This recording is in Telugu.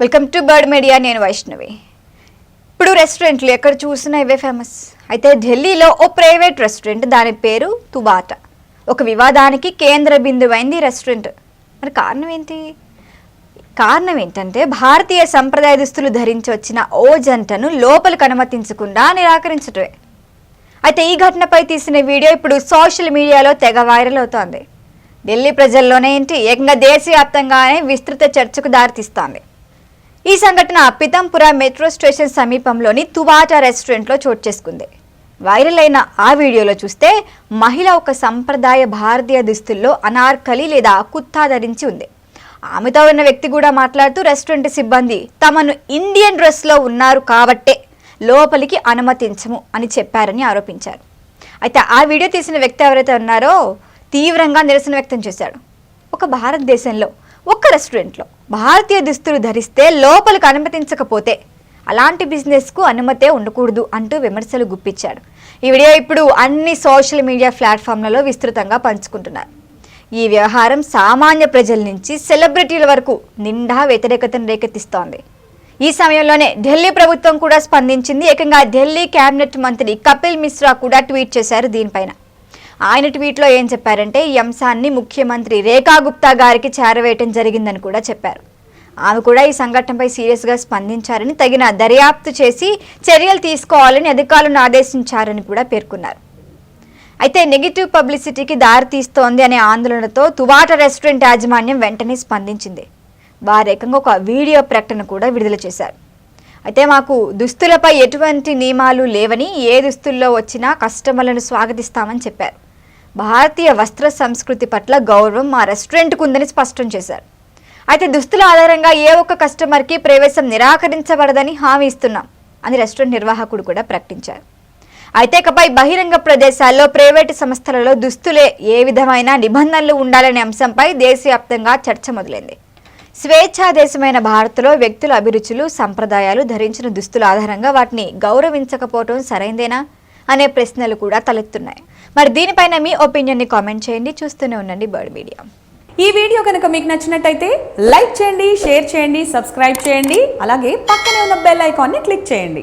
వెల్కమ్ టు బర్డ్ మీడియా నేను వైష్ణవి. ఇప్పుడు రెస్టారెంట్లు ఎక్కడ చూసినా ఇవే ఫేమస్ అయితే ఢిల్లీలో ఓ ప్రైవేట్ రెస్టారెంట్ దాని పేరు తుబాట ఒక వివాదానికి కేంద్ర బిందువైంది రెస్టారెంట్ మరి కారణం ఏంటి? కారణం ఏంటంటే భారతీయ సంప్రదాయ దుస్తులు ధరించి వచ్చిన ఓ జంటను లోపలికి అనుమతించకుండా నిరాకరించటమే. అయితే ఈ ఘటనపై తీసిన వీడియో ఇప్పుడు సోషల్ మీడియాలో తెగ వైరల్ అవుతోంది. ఢిల్లీ ప్రజల్లోనే ఏంటి? ఏకంగా దేశవ్యాప్తంగానే విస్తృత చర్చకు దారితీస్తోంది. ఈ సంఘటన పితంపుర మెట్రో స్టేషన్ సమీపంలోని తువాటా రెస్టారెంట్లో చోటు చేసుకుంది. వైరల్ అయిన ఆ వీడియోలో చూస్తే మహిళ ఒక సంప్రదాయ భారతీయ దుస్తుల్లో అనార్కలి లేదా కుత్తా ధరించి ఉంది. ఆమెతో ఉన్న వ్యక్తి కూడా మాట్లాడుతూ రెస్టారెంట్ సిబ్బంది తమను ఇండియన్ డ్రెస్లో ఉన్నారు కాబట్టే లోపలికి అనుమతించము అని చెప్పారని ఆరోపించారు. అయితే ఆ వీడియో తీసిన వ్యక్తి ఎవరైతే ఉన్నారో తీవ్రంగా నిరసన వ్యక్తం చేశాడు. ఒక భారతదేశంలో ఒక్క రెస్టారెంట్లో భారతీయ దుస్తులు ధరిస్తే లోపలికి అనుమతించకపోతే అలాంటి బిజినెస్కు అనుమతే ఉండకూడదు అంటూ విమర్శలు గుప్పించాడు. ఈ వీడియో ఇప్పుడు అన్ని సోషల్ మీడియా ప్లాట్ఫామ్లలో విస్తృతంగా పంచుకుంటున్నారు. ఈ వ్యవహారం సామాన్య ప్రజల నుంచి సెలబ్రిటీల వరకు నిండా వ్యతిరేకతను రేకెత్తిస్తోంది. ఈ సమయంలోనే ఢిల్లీ ప్రభుత్వం కూడా స్పందించింది. ఏకంగా ఢిల్లీ కేబినెట్ మంత్రి కపిల్ మిశ్రా కూడా ట్వీట్ చేశారు దీనిపైన. ఆయన ట్వీట్లో ఏం చెప్పారంటే ఈ అంశాన్ని ముఖ్యమంత్రి రేఖా గుప్తా గారికి చేరవేయటం జరిగిందని కూడా చెప్పారు. ఆమె కూడా ఈ సంఘటనపై సీరియస్గా స్పందించారని తగిన దర్యాప్తు చేసి చర్యలు తీసుకోవాలని అధికారులను ఆదేశించారని కూడా పేర్కొన్నారు. అయితే నెగిటివ్ పబ్లిసిటీకి దారి తీస్తోంది అనే ఆందోళనతో తువాట రెస్టారెంట్ యాజమాన్యం వెంటనే స్పందించింది. వారేకంగా ఒక వీడియో ప్రకటన కూడా విడుదల చేశారు. అయితే మాకు దుస్తులపై ఎటువంటి నియమాలు లేవని ఏ దుస్తుల్లో వచ్చినా కస్టమర్లను స్వాగతిస్తామని చెప్పారు. భారతీయ వస్త్ర సంస్కృతి పట్ల గౌరవం మా రెస్టారెంట్కు ఉందని స్పష్టం చేశారు. అయితే దుస్తుల ఆధారంగా ఏ ఒక్క కస్టమర్కి ప్రవేశం నిరాకరించబడదని హామీ ఇస్తున్నాం అని రెస్టారెంట్ నిర్వాహకుడు కూడా ప్రకటించారు. అయితే ఇకపై బహిరంగ ప్రదేశాల్లో ప్రైవేటు సంస్థలలో దుస్తులే ఏ విధమైన నిబంధనలు ఉండాలనే అంశంపై దేశవ్యాప్తంగా చర్చ మొదలైంది. స్వేచ్ఛా దేశమైన భారత్లో వ్యక్తుల అభిరుచులు సంప్రదాయాలు ధరించిన దుస్తుల ఆధారంగా వాటిని గౌరవించకపోవటం సరైందేనా అనే ప్రశ్నలు కూడా తలెత్తున్నాయి. మరి దీనిపైన మీ ఒపీనియన్ని కామెంట్ చేయండి. చూస్తూనే ఉండండి బర్డ్ మీడియా. ఈ వీడియో కనుక మీకు నచ్చినట్టయితే లైక్ చేయండి షేర్ చేయండి సబ్స్క్రైబ్ చేయండి. అలాగే పక్కనే ఉన్న బెల్ ఐకాన్ని క్లిక్ చేయండి.